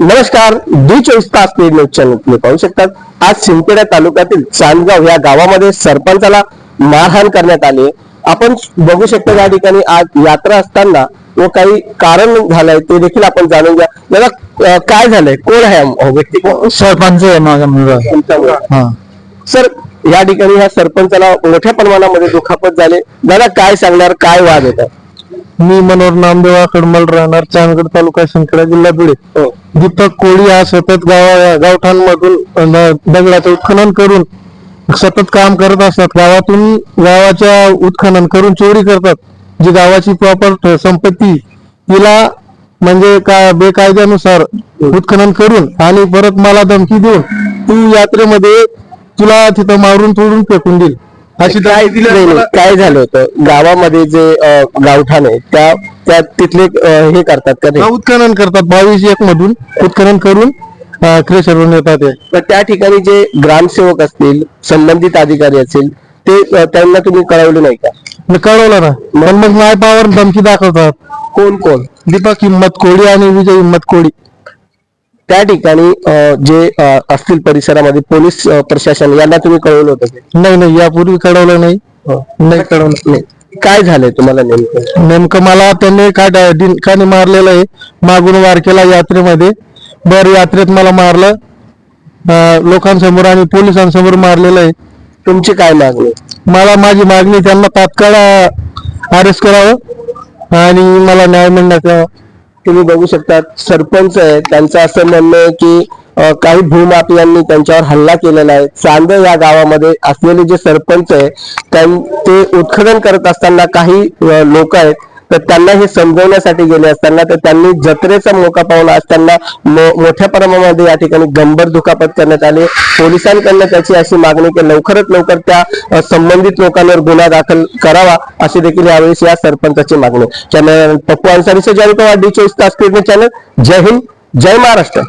नमस्कार डी चोवीस तास पेड न्यूज चॅनल तुम्ही पाहू शकतात. आज सिंदखेडा तालुक्यातील चांदगाव या गावामध्ये सरपंचाला मारहाण करण्यात आली. आपण बघू शकता या ठिकाणी आज यात्रा असताना व काही कारण झालंय ते देखील आपण जाणून घ्या. दादा अं, काय झालंय? कोण आहे व्यक्ती कोण? सरपंच आहे माझा मुलगा. सर या ठिकाणी ह्या सरपंचाला मोठ्या प्रमाणामध्ये दुखापत झाले. दादा काय सांगणार? काय वाद येतात मी मनोहर नामदेव आकडमल राहणार चांदगड तालुका शंकरा जिल्हा बीड. हो. दीपक कोळी हा सतत गावा गावठाणमधून दगडाचं उत्खनन करून सतत काम करत असतात. गावातून गावाच्या उत्खनन करून चोरी करतात. जी गावाची प्रॉपर संपत्ती तिला म्हणजे का बेकायद्यानुसार उत्खनन करून आणि परत मला धमकी देऊन तू यात्रेमध्ये तुला तिथं मारून तोडून फेकून देईल. काय दिली नाही, नाही, काय झालं होतं? गावामध्ये जे अं, गावठाण आहे त्या त्या तिथले अं, हे करतात का? उत्खनन करतात. बावीस एक मधून उत्खनन करून क्रेशरवरून येतात ते. तर त्या ठिकाणी जे ग्रामसेवक असतील संबंधित अधिकारी असतील ते अं, त्यांना तुम्ही कळवले नाही का? मी कळवलं ना. पण मग माय पावर धमकी दाखवतात. कोण कोण? दीपक हिम्मत कोळी आणि विजय हिम्मत कोळी. त्या ठिकाणी जे असतील परिसरामध्ये पोलीस प्रशासन यांना तुम्ही कळवलं होतं का? नाही नाही यापूर्वी कळवलं नाही. नाही कळवलं नाही. काय झालंय तुम्हाला नेमकं? नेमकं मला त्यांनी काय डा- डिंकाने मारलेलं आहे मागून वार केला यात्रेमध्ये. बर यात्रेत मला मारलं. लोकांसमोर आणि पोलिसांसमोर मारलेलं आहे. तुमची काय मागणी? मला माझी मागणी त्यांना तात्काळ अरेस्ट करावं आणि मला न्याय मिळण्यात यावा तुम्ही बघू शकता सरपंच आहे त्यांचं असं म्हणणं आहे की काही भूमाफियांनी त्यांच्यावर हल्ला केलेला आहे. चांद या गावामध्ये असलेले जे सरपंच आहे त्यां- ते उत्खनन करत असताना काही लोक आहेत तर त्यांना हे समजवण्यासाठी गेले असताना तर त्यांनी जत्रेचा मोका पाहून आज त्यांना मोठ्या प्रमाणामध्ये या ठिकाणी गंभीर दुखापत करण्यात आले. पोलिसांकडनं त्याची अशी मागणी की लवकरात लवकर त्या संबंधित लोकांवर गुन्हा दाखल करावा अशी देखील यावेळेस या सरपंचाची मागणी चॅनल पप्पू अन्सारीचे से डी चोवीस तास चॅनल. जय हिंद जय महाराष्ट्र.